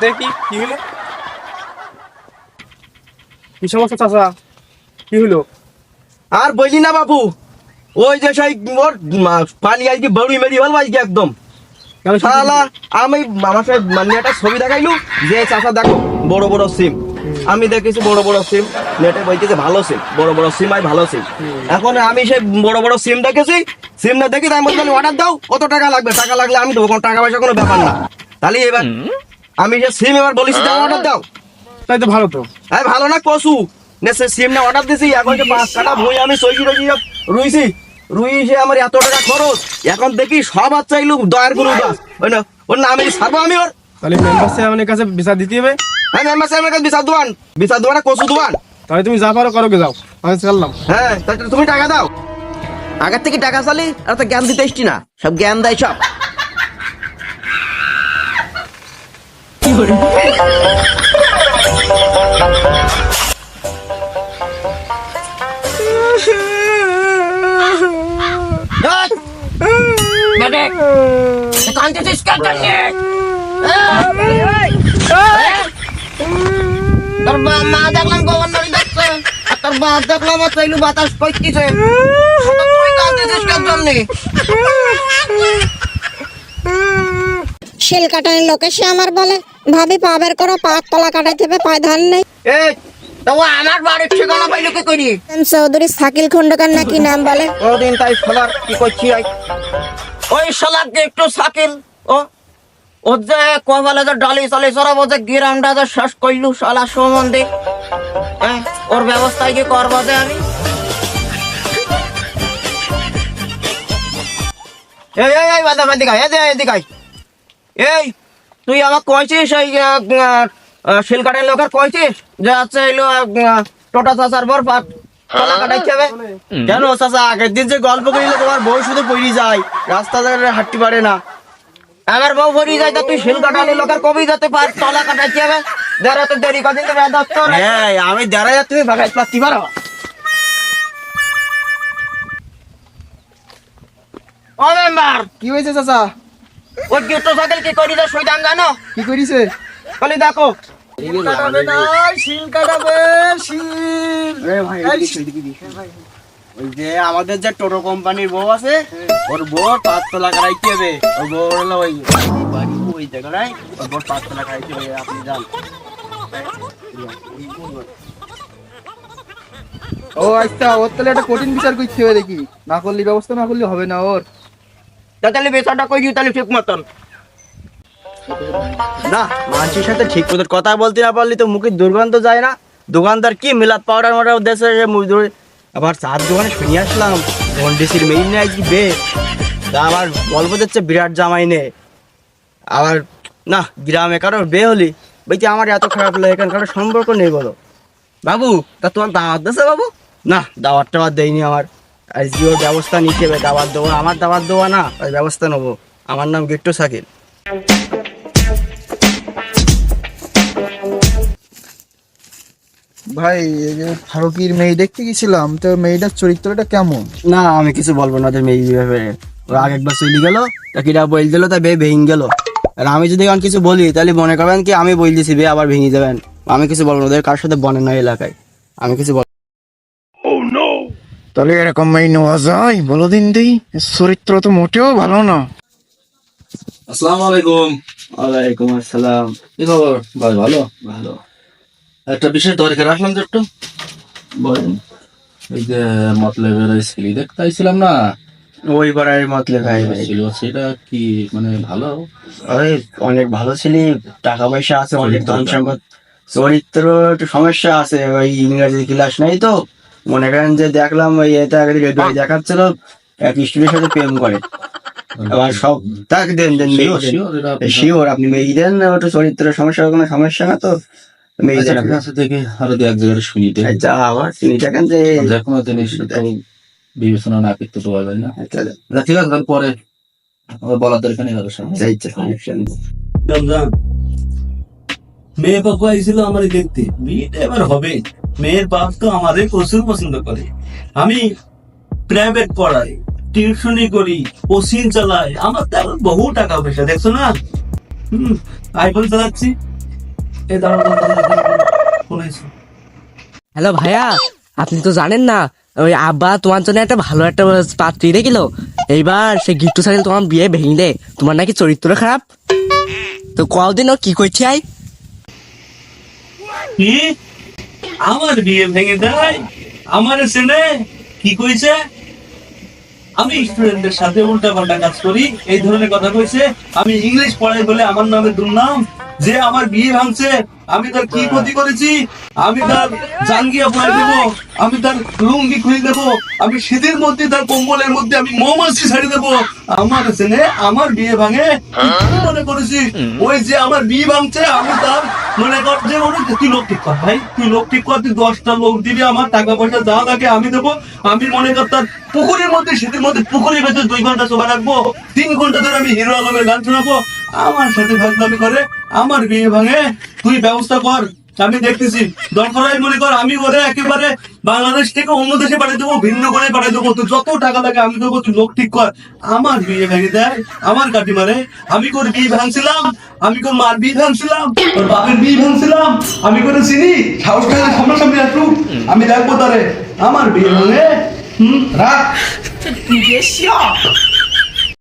কি? কি হলো? কি সমস্যা চাচা? কি হলো? আর বলি না বাবু ওই যে সেই ওর পানি আজকে বড়ি মেরি হল আজকে একদম। শালা আমি আমার সাথে মানে একটা ছবি দেখাইলু যে চাচা দেখো বড় বড় সিম। আমি দেখেছি বড় বড় সিম নেটে বইতেছে ভালো সিম বড় বড় সিম আই ভালো সিম। এখন আমি সেই বড় বড় সিম দেখেছি সিম না দেখি তাই বলছি অর্ডার দাও কত টাকা লাগবে? টাকা লাগলে আমি দেবো কোনো টাকা পয়সা কোনো ব্যাপার না। তাহলে এবার আমি যে সিম এবার বলেছি অর্ডার দাও। তাই তো ভালো তো। আরে ভালো না কসু। নে সে সিম না অর্ডার দিছি এখন যে পাঁচ কাটা ভুঁই আমি সইছি রইছি সব রুইছি। রুইছে আমার এত টাকা খরচ এখন দেখি সব বাচ্চা এলু দয়ার গুরু দাস। ওই না ওর নামে ছাড়বো আমি ওর। তাহলে মেম্বার সাহেবের কাছে বিচার দিতে হবে। হ্যাঁ মেম্বার আমার কাছে বিচার দোয়ান বিচার দোয়ান কসু দোয়ান তাহলে তুমি যা পারো করো যাও। আমি চললাম হ্যাঁ তাহলে তুমি টাকা দাও। আগের থেকে টাকা চালি আর তো জ্ঞান দিতে এসছি না। সব জ্ঞান দেয় সব। তোর বা- মা দেখলাম দেখছে। তোর বাপ দেখলাম চাইলু বাতাস শিল কাটানোর লোকে সে আমার বলে ভাবি পা বের করো পা তলা কাটাইতে হবে পায়ে ধান নেই। এই তো ও আমার বাড়ির ঠিকানা পাইলো কি করি চৌধুরী সাকিল খন্ডকার নাকি নাম বলে? কোনদিন তাই শোনার কি করছি ওই শালার যে একটু সাকিল ও ওর যে কপালে যে ডালি চালি সরাবো যে গ্রামটা যে শেষ করলু শালা সম্বন্ধে হ্যাঁ ওর ব্যবস্থায় কি করব যে আমি? এই এই এই বাদা বাদি গাই এই এদিকে আয়। এই তুই আমাকে কইছিস এই শিলকাটের লোকের কইছিস যে আছে এলো টোটা চাচার বর পাট তলা কাটাইতে হবে? কেন চাচা আগের দিন যে গল্প করিলে তোমার বউ শুধু পড়ি যায় রাস্তা ধরে হাঁটতে পারে না। আমার বউ ভরি যায় তা তুই শিল কাটালে লোকের কবি যেতে পার তলা কাটাইতে হবে? যারা তো দেরি কদিন তো হ্যাঁ আমি দাঁড়াই তুমি ভাগাই পারতে পারো? ও মেম্বার! কি হয়েছে চাচা? ওই গেটো সাইকেল কি করি যে সইদান জানো? কি করিছে? দেখো। ওই যে আমাদের যে টোটো কোম্পানির বউ আছে ওর বউ পাঁচতলা কারাইতে হবে। ওর বউ হলো ওই বাড়ি ওই জায়গায় ওর বউ পাঁচতলা কারাইতে হবে আপনি যান। ও আচ্ছা ওর তাহলে একটা কঠিন বিচার করতে হবে দেখি। না করলে ব্যবস্থা না করলে হবে না ওর। তাহলে বেসাটা কই দিও তাহলে ঠিক মতন? না মানুষের সাথে ঠিক মতো কথা বলতে না পারলে তো মুখে দুর্গন্ধ যায় না। দোকানদার কি মিলাদ পাউডার মাটার দেশে আবার চার দোকানে শুনে আসলাম, ভন্ডিসির মেইন নিয়ে আজকে বে? তা আবার গল্প দিচ্ছে বিরাট জামাই নে। আবার, না, গ্রামে কারোর বে হলি? বলছি, আমার এত খারাপ লাগে, এখানে কারোর সম্পর্ক নেই বলো। বাবু, তা তোমার দাওয়াত দিছে বাবু? না, দাওয়াত টাওয়াত দেয়নি আমার। ওর ব্যবস্থা নিতে হবে দাওয়াত দেবো আমার দাবার দেওয়া না ওই ব্যবস্থা নেব। আমার নাম গিট্টু সাকিল ভাই এই যে ফারুকির মেয়ে দেখতে গেছিলাম তো মেয়েটার চরিত্রটা কেমন? না আমি কিছু বলব না ওদের মেয়ে ব্যাপারে ও আগে একবার চলে গেল তা কিরা বল দিল তা বে ভেঙে গেল। আর আমি যদি এখন কিছু বলি তাহলে মনে করবেন কি আমি বল দিছি বে আবার ভেঙে যাবেন। আমি কিছু বলব না ওদের কার সাথে বনে না এলাকায়। আমি কিছু বল তাহলে এরকম মেয়ে নেওয়া যায়? বলো দিন দিই। এর চরিত্র তো মোটেও ভালো না। আসসালামু আলাইকুম। ওয়ালাইকুম আসসালাম। কি খবর? ভাই ভালো। ভালো। একটা বিশেষ দরকার আসলাম তো একটু। বলেন। এই যে মতলবের ওই ছেলে দেখতে আইছিলাম না? ওই পাড়ায় মতলে ভাই। ছিল সেটা কি মানে ভালো? ওই অনেক ভালো ছিলি টাকা পয়সা আছে অনেক ধন সম্পদ চরিত্র একটু সমস্যা আছে ওই ইংরেজি ক্লাস নাই তো। মনে করেন যে দেখলাম ওই এটা আগে রেডিও দেখাচ্ছিল এক স্টুডেন্টের সাথে প্রেম করে। আবার সব তাকে দেন দেন শিওর আপনি মেয়ে দেন ওটা চরিত্রের সমস্যা কোনো সমস্যা না তো। মেয়ে আচ্ছা, দেন। আরও দু এক জায়গায় শুনি দে আচ্ছা আবার দেখেন যে যে কোনো জিনিস বিবেচনা না করতে তো পারবে না। আচ্ছা ঠিক আছে পরে বলার দরকার নেই মেয়ে আইছিল আমার দেখতে। বিয়েটা এবার হবে। মেয়ের বাপ তো আমাদের প্রচুর পছন্দ করে। আমি প্রাইভেট পড়াই টিউশনি করি কোচিং চালাই আমার তো বহু টাকা পয়সা দেখছ না? হম আইফোন চালাচ্ছি। হ্যালো ভাইয়া আপনি তো জানেন না ওই আব্বা তোমার জন্য একটা ভালো একটা পাত্রী রেখেছিল এইবার সে গিফট সাইকেল তোমার বিয়ে ভেঙে দে তোমার নাকি চরিত্র খারাপ? তো কদিন ও কি করছে আই? কি? আমার বিয়ে ভেঙে দেয় আমার ছেলে কি কইছে? আমি স্টুডেন্টদের সাথে উল্টা পাল্টা কাজ করি এই ধরনের কথা কইছে। আমি ইংলিশ পড়াই বলে আমার নামে দুর্নাম যে আমার বিয়ে ভাঙছে আমি তার কি ক্ষতি করেছি? আমি তার জাঙ্গিয়া পরে দেব আমি তার লুঙ্গি খুলে দেব আমি শীতের মধ্যে তার কম্বলের মধ্যে আমি মৌমাছি ছাড়ি দেব। আমার ছেলে আমার বিয়ে ভাঙে মনে করেছি ওই যে আমার বিয়ে ভাঙছে আমি তার মনে কর যে মনে তুই লোক ঠিক কর, ভাই। তুই লোক ঠিক কর, তুই দশটা লোক দিবি, আমার টাকা পয়সা যা থাকে আমি দেবো। আমি মনে কর তার পুকুরের মধ্যে শীতের মধ্যে, পুকুরের ভেতরে দুই ঘণ্টা শোভা রাখব। তিন ঘণ্টা ধরে আমি হিরো আলমের গান শোনাবো। আমার সাথে ভাগদামি করে, আমার বিয়ে ভাঙে। তুই ব্যবস্থা কর। আমি দেখতেছি দরকার মনে কর, আমি ওরে একেবারে বাংলাদেশ থেকে অন্য দেশে পাঠিয়ে দেবো, ভিন্ন করে পাঠিয়ে দেবো। তুই যত টাকা লাগে আমি দেবো, তুই লোক ঠিক কর। আমার বিয়ে ভেঙে দেয়, আমার কাটি মারে। আমি কোর বিয়ে ভাঙছিলাম, আমি কোন মার বিয়ে ভাঙছিলাম, তোর বাপের বিয়ে ভাঙছিলাম, আমি করে চিনি, সাহস খাইলে সামনাসামনি আসুক আমি দেখব তারে। আমার বিয়ে ভাঙে হুম, রাখ।